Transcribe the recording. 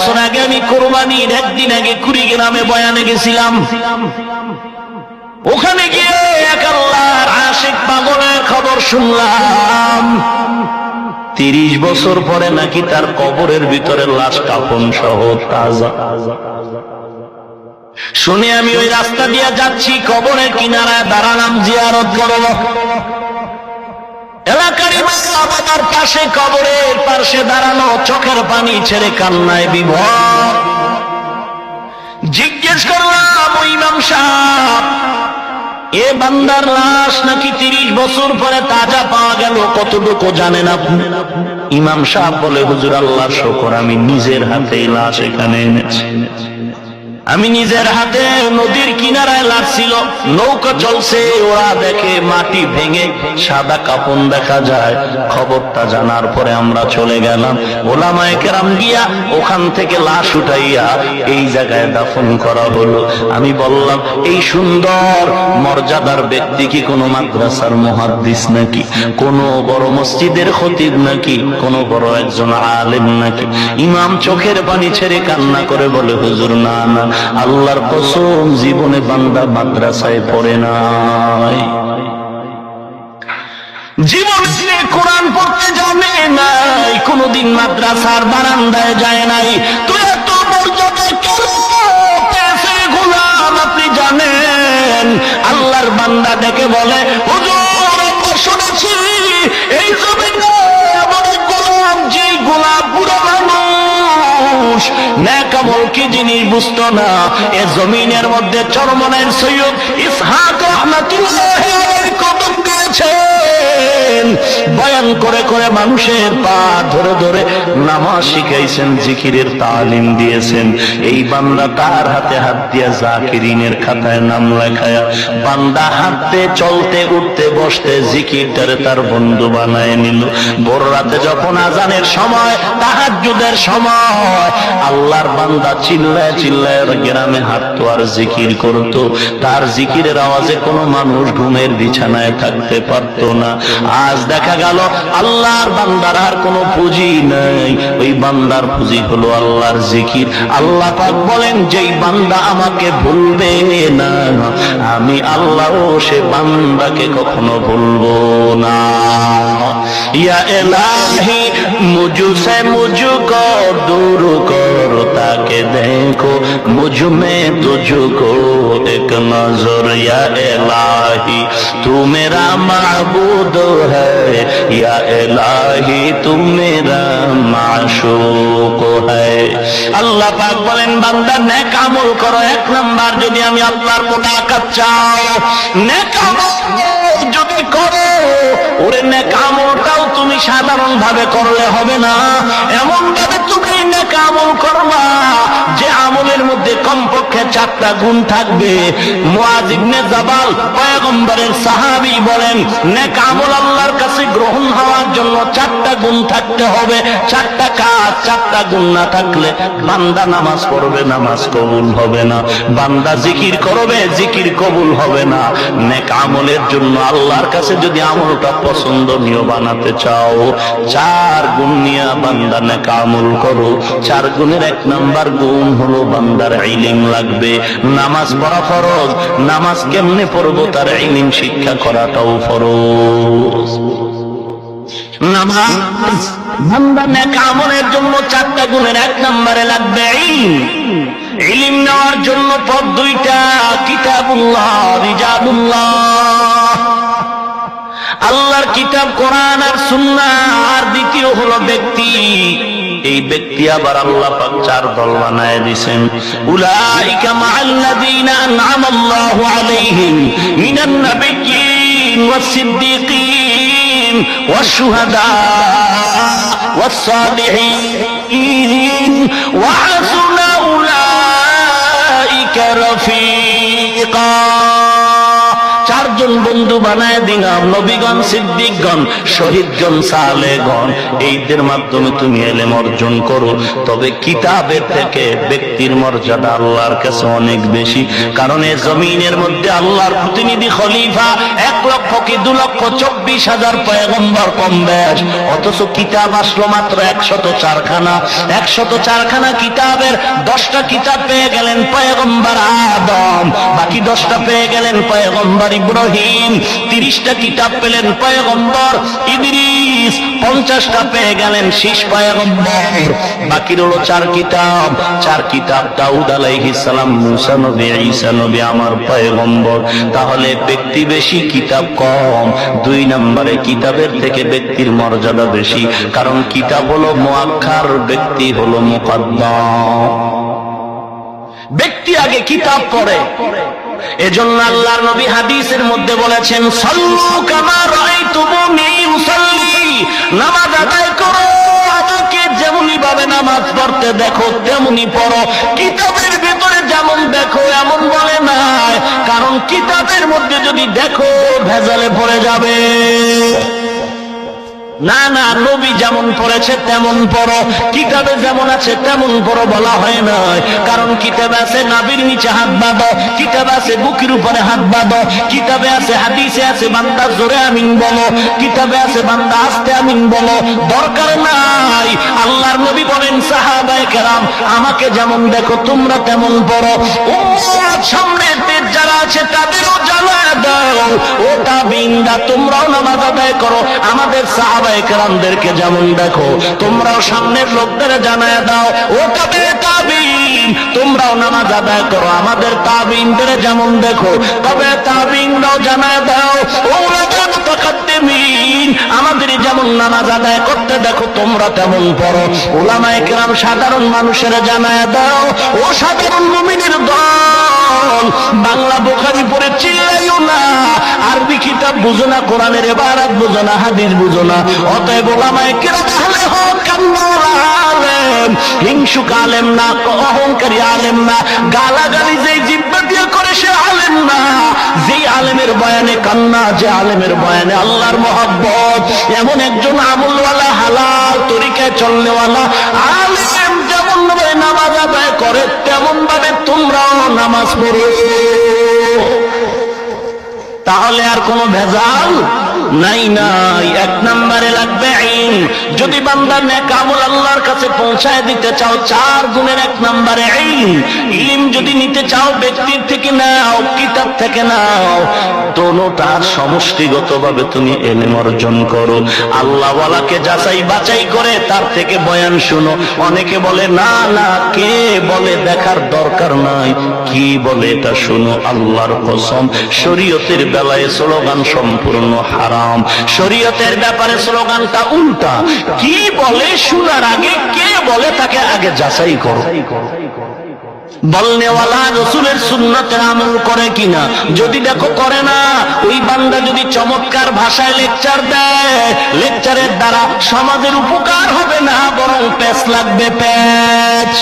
বছর আগে আমি কোরবানির একদিন আগে কুড়িগ্রামে বয়ানে গেছিলাম। ওখানে গিয়ে এক আল্লাহর আশেক পাগলের খবর শুনলাম। তিরিশ বছর পরে নাকি তার কবরের ভিতরে লাশ কাপন সহ তাজা। শুনে আমি ওই রাস্তা দিয়ে যাচ্ছি, কবরের কিনারায় দাঁড়ালাম, জিয়ারত করব এলাকার বাবার পাশে কবরের পাশে দাঁড়ানো চোখের পানি ছেড়ে কান্নায় বিভোর। জিজ্ঞেস করলাম ইমাম সাহেব, এ বান্দার লাশ নাকি তিরিশ বছর পরে তাজা পাওয়া গেল? কতটুকু জানেন আপনি? ইমাম সাহেব বলে, হুজুর, আল্লাহ, শকর, আমি নিজের হাতে লাশ এখানে এনেছি। আমি নিজের হাতে নদীর কিনারায় লাগছিল। নৌকা চলছে, ওরা দেখে মাটি ভেঙে সাদা কাপন দেখা যায়। খবরটা জানার পরে আমরা চলে গেলাম। ওলামায় কেরাম গিয়া ওখান থেকে লাশ উঠাইয়া এই জায়গায় দাফন করা হলো। আমি বললাম, এই সুন্দর মর্যাদার ব্যক্তি কি কোনো মাদ্রাসার মহাদ্দিস নাকি? কোন বড় মসজিদের খতিব নাকি? কোন বড় একজন আলেম নাকি? ইমাম চোখের পানি ছেড়ে কান্না করে বলে, হুজুর, না না আল্লাহর কসম, জীবনে বান্দা মাদ্রাসায় পড়ে নাই কোরআন পড়তে জানে নাই, কোনদিন মাদ্রাসার বারান্দায় যায় নাই। আপনি জানেন, আল্লাহর বান্দা ডেকে বলে, হুজুর শুনেছি, এই জমিনে মানুষ ন্যাকামল কি জিনিস বুঝতো না। এ জমিনের মধ্যে চরমনের সৈয়দ ইসহাক রহমাতুল্লাহ কদম দিয়েছেন বয়ান করে করে মানুষের পা ধরে ধরে নামাজ শিখাইছেন, জিকিরের তালিম দিয়েছেন। এই বান্দা তার হাতে হাত দিয়া জাকিরিনের খাতায় নাম লেখায়া, বান্দা হাঁটতে, চলতে, উঠতে, বসতে জিকিরটারে তার বন্ধু বানায় নিল। ভোর রাতে যখন আজানের সময়, তাহাজ্জুদের সময়, আল্লাহর বান্দা চিল্লায় চিল্লায় গ্রামে হাঁটতো আর জিকির করত। তার জিকিরের আওয়াজে কোনো মানুষ ঘুমের বিছানায় থাকতে পারতো না। আজ দেখা গেল আল্লাহর বান্দার আর কোনো পুঁজি নাই। ওই বান্দার পুঁজি হলো আল্লাহর জিকির। আল্লাহ পাক বলেন, যেই বান্দা আমাকে ভুলবে না, আমি আল্লাহ সে বান্দাকে কখনো ভুলবো না। یا الہی مجھ سے مجھ کو دور کرو تاکہ دیکھو مجھ میں تجھ کو ایک نظر یا الہی تو میرا معبود ہے یا الہی تو میرا معشوق ہے আল্লাহ পাক বলেন বান্দা নেক আমল করো এক নাম্বার যদি আমি আল্লাহর মোটাকাত চাও নেক আমল যদি করো ওরে নেক আমলটাও তুমি সাধারণ ভাবে করলে হবে না। এমন ভাবে তুমি কামল মধ্যে কমপক্ষে চারটা গুণ থাকবে। সাহাবী বলেন আল্লাহর কাছে গ্রহণ হওয়ার জন্য চারটা গুণ থাকতে হবে। চারটা কাজ, চারটা গুণ না থাকলে বান্দা নামাজ পড়বে, নামাজ কবুল হবে না। বান্দা জিকির করবে, জিকির কবুল হবে না। জন্য আল্লাহর কাছে যদি আমলটা পছন্দনীয় বানাতে চাও, চার গুণ নিয়ে বান্দা নেক করো। চার গুণের এক নাম্বার গুণ হলো বান্দার ইলিম লাগবে। নামাজ পড়া ফরজ। নামাজ কেমনে পড়ব তার ইলিম শিক্ষা করাটাও ফরজ। আল্লাহর কিতাব কোরআন আর সুন্নাহ। আর দ্বিতীয় হলো ব্যক্তি। এই ব্যক্তি আবার আল্লাহ পাক চার দল বানায় দিবেন উলাইকা মাআল্লাযীনা আনআমা আল্লাহু আলাইহিম মিনান নাবিয়্যিন ওয়াস সিদ্দীকীন ওয়াস শুহাদা ওয়াস সালিহিন। ওয়া হাসুনা উলাইকা রফীক। চারজন বন্ধু বানায় দিলাম, নবীগণ, সিদ্দিকগণ, শহীদগণ, সালেগণ। এইদের মাধ্যমে তুমি এলেম অর্জন করো। তবে কিতাবের থেকে ব্যক্তির মর্যাদা আল্লাহর কাছে অনেক বেশি। কারণ এই জমিনের মধ্যে আল্লাহর প্রতিনিধি খলিফা এক লক্ষ কি দু লক্ষ চব্বিশ হাজার পয়গম্বর কম ব্যাস অথচ কিতাব আসলো মাত্র একশত চারখানা। একশত চারখানা কিতাবের দশটা কিতাব পেয়ে গেলেন পয়গম্বর আদম। বাকি দশটা পেয়ে গেলেন পয়গম্বর ইব্রাহিম, তিরিশটা কিতাব পেলেন পয়গম্বর, ইদ্রিস, পঞ্চাশটা পেয়ে গেলেন শীষ পয়গম্বর। বাকি রইল চার কিতাব। চার কিতাব দাউদ আলাইহিস সালাম, মুসা নবী, ঈসা নবী, আমার পয়গম্বর। তাহলে ব্যক্তি বেশি কিতাব কম। দুই নম্বরে কিতাবের থেকে ব্যক্তির মর্যাদা বেশি, কারণ কিতাব হলো মোয়াক্ষার ব্যক্তি হলো মুকদ্দম ব্যক্তি আগে কিতাব পড়ে। এজন্য আল্লাহর নবী হাদিসের মধ্যে বলেছেন, সল্লু কামা রাআইতুমুনি উসাল্লি নামাজ আদায় করো, আমাকে যেমনই ভাবে নামাজ পড়তে দেখো, তেমনি পড়ো। কিতাবের ভেতরে যেমন দেখো, এমন বলে না। কারণ কিতাবের মধ্যে যদি দেখো, ভেজালে পড়ে যাবে। না না, নবী যেমন পড়েছে তেমন পড়ো। কিতাবে যেমন আছে তেমন পড়ো বলা হয় নয়। কারণ কিতাবে আছে নাবির নিচে হাত বাঁধো, কিতাবে আছে বুকির উপরে হাত বাঁধো, কিতাবে আছে হাদিসে আছে বান্দা জোরে আমিন বলো, কিতাবে আছে বান্দা আস্তে আমিন বলো, দরকার নাই আল্লাহর নবী বলেন সাহাবায়ে কেরাম, আমাকে যেমন দেখো তোমরা তেমন সামনের পেট যারা আছে, তাদেরও জানা দাও। ও তাবিন্দা তোমরাও নামাজ আদায় করো। আমাদের সাহাবায়ে কেরামদেরকে যেমন দেখো, তোমরাও সামনের লোকদের জানায় দাও। ও তবে তাবিন, তোমরাও নামাজ আদায় করো। আমাদের তাবিনদের যেমন দেখো, তবে তাবিনরাও জানায় দাও। ও মুতাকাদ্দিমিন আমাদের যেমন নামাজ আদায় করতে দেখো, তোমরা তেমন পড়ো। ওলামায়ে কেরাম সাধারণ মানুষের জানায় দাও ও সাধারণ মুমিনের দল। বাংলা বোখারি পড়ে চিল্লাইও না, আরবি কিতাব বুঝো না, কোরআনের এবারাত বুঝো না, হাদিস বুঝো না। অতএব ওলামায়ে কেরাম আহলে হক হিংসুক আলেম না, অহংকারী আলেম না। গালাগালি যেই জিব্বা দিয়ে সে আলেম না। যে আলেমের বয়ানে কান্না, যে আলেমের বয়ানে আল্লাহর মহব্বত। এমন একজন আমুলওয়ালা হালাল তরিকায় চলনেওয়ালা আলেম যেমন ভাবে নামাজ আদায় করে তেমন ভাবে তোমরাও নামাজ পড়ো। তাহলে আর কোনো ভেজাল? নাই নাই, এক নম্বরে লাগবে আইন। যদি বান্দা নেকামল আল্লাহর কাছে পৌঁছায় দিতে চাও, চার গুণের এক নম্বরে আইন। ইলিম যদি নিতে চাও, ব্যক্তির থেকে নাও কিতাব থেকে নাও। দোনোটার সমষ্টিগতভাবে তুমি এলেম অর্জন করো। আল্লাহওয়ালাকে যাচাই বাছাই করে তার থেকে বয়ান শুনো। অনেকে বলে, না না, কে বলে দেখার দরকার নাই। কি বলে এটা শুনো, আল্লাহর কসম। শরীয়তের বেলায় স্লোগান সম্পূর্ণ হারাম। শরীয়তের ব্যাপারে স্লোগানটা উল্টা। কি বলে শোনার আগে কে বলে তাকে আগে যাচাই করো। বলনেওয়ালা রসুলের সুন্নতে আমল করে কিনা? যদি দেখো করে না, ওই বান্দা যদি চমৎকার ভাষায় লেকচার দেয়, লেকচারের দ্বারা সমাজের উপকার হবে না, বরং প্যাচ লাগবে প্যাচ।